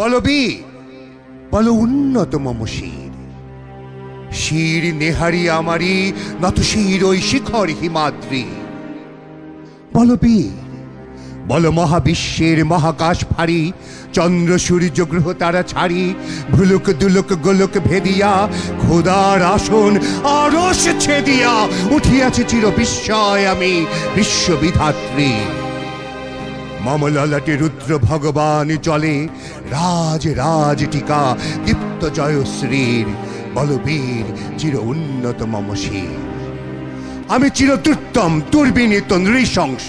বলো বি, বলো উন্নত মম শির শির নেহারি আমারি, নত শির ওই শিখর হিমাদ্রি। বলো বি, বল মহাবিশ্বের মহাকাশ ফাড়ি চন্দ্র সূর্য গ্রহ তারা ছাড়ি ভুলুক দুলুক গোলক ভেদিয়া খোদার আসন আরস ছেদিয়া, উঠিয়াছে চির বিস্ময় আমি বিশ্ববিধাত্রী। মমললাটে রুদ্র ভগবান চলে। রাজ রাজ টিকা, দীপ্ত জয়শ্রীর বলবীর, চির উন্নত মম আমি চিরতুত্তম দুর্বিনীত, নৃশংস।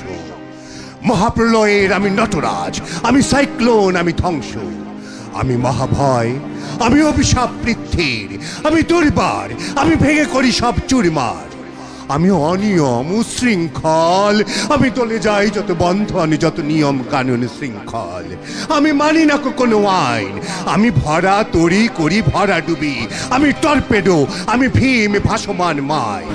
মহাপ্রলয়ের আমি নটরাজ, আমি সাইক্লোন, আমি ধ্বংস। আমি মহাভয়, আমি অভিশাপ পৃথ্বীর আমি দুর্বার, আমি ভেঙে করি সব চুরমার। আমি অনিয়ম উশৃঙ্খল আমি চলে যাই যত বন্ধন, যত নিয়ম কানুন শৃঙ্খল। আমি মানি না কোনো আইন। আমি ভরা তরি করি ভরা ডুবি। আমি টর্পেডো, আমি ভীম ভাসমান মাই।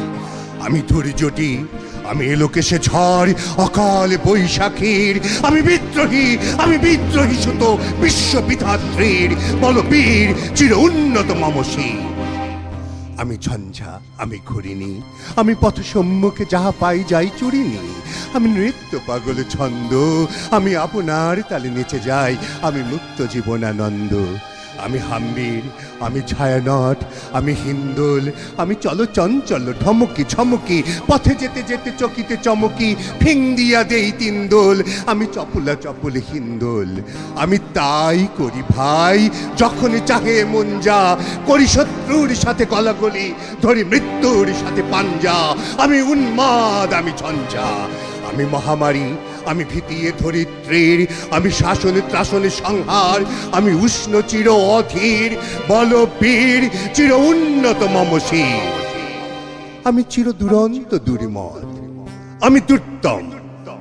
আমি ধৈর্যটি, আমি এলোকে সে ঝড়, অকাল বৈশাখীর। আমি বিদ্রোহী আমি বিদ্রোহী সুত বিশ্ববিধাত্রীর বল বীর, চির উন্নত মমশী আমি ঝঞ্ঝা, আমি ঘুরিনি আমি পথ সম্মুখে যাহা পাই যাই চুরিনি আমি নৃত্য পাগল ছন্দ, আমি আপনার তালে নেচে যাই, আমি মুক্ত জীবনানন্দ। আমি হাম্বির, আমি ছায়ানট, আমি হিন্দুল, আমি চলো চঞ্চল, ঢমকি ঝমকি, পথে যেতে যেতে চকিতে চমকি, ফিং দিয়া দেই তিনদোল আমি চপলা চপল হিন্দোল। আমি তাই করি ভাই যখন চাহে মন যা, করি শত্রুর সাথে গলাগলি, ধরি মৃত্যুর সাথে পাঞ্জা, আমি উন্মাদ, আমি ঝঞ্ঝা। আমি মহামারী আমি ভীতিয়ে ধরিত্রীর, আমি শাসনে ত্রাসনে সংহার, আমি উষ্ণ চির অধীর বল বীর চির উন্নত মমশীর আমি চির দুরন্ত দুরিমত আমি দুর্তম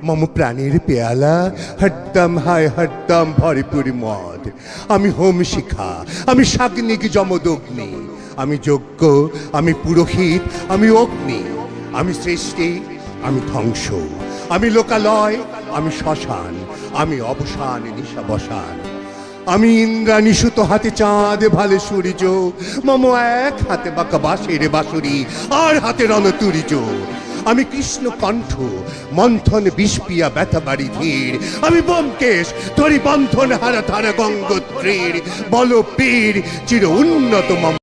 মম প্রাণীর পেয়ালা, হরদম হায় হরদম ভরপুরি মদ। আমি হোম শিখা, আমি সাগ্নিক যমদগ্নি, আমি যজ্ঞ, আমি পুরোহিত, আমি অগ্নি, আমি সৃষ্টি, আমি ধ্বংস। আমি লোকালয়, আমি শ্মশান, আমি অবসান নিশাবসান আমি ইন্দ্রাণী সুত হাতে চাঁদ, ভালে সূর্য, মম এক হাতে বাঁকা বাঁশের বাঁশুরি আর হাতে রণতুরিজ আমি কৃষ্ণ কণ্ঠ, মন্থন বিষপিয়া ব্যথা বাড়ি ধীর। আমি বোমকেশ ধরি বন্ধন হারা ধারা গঙ্গোত্রীর। বল পীর চির উন্নত মম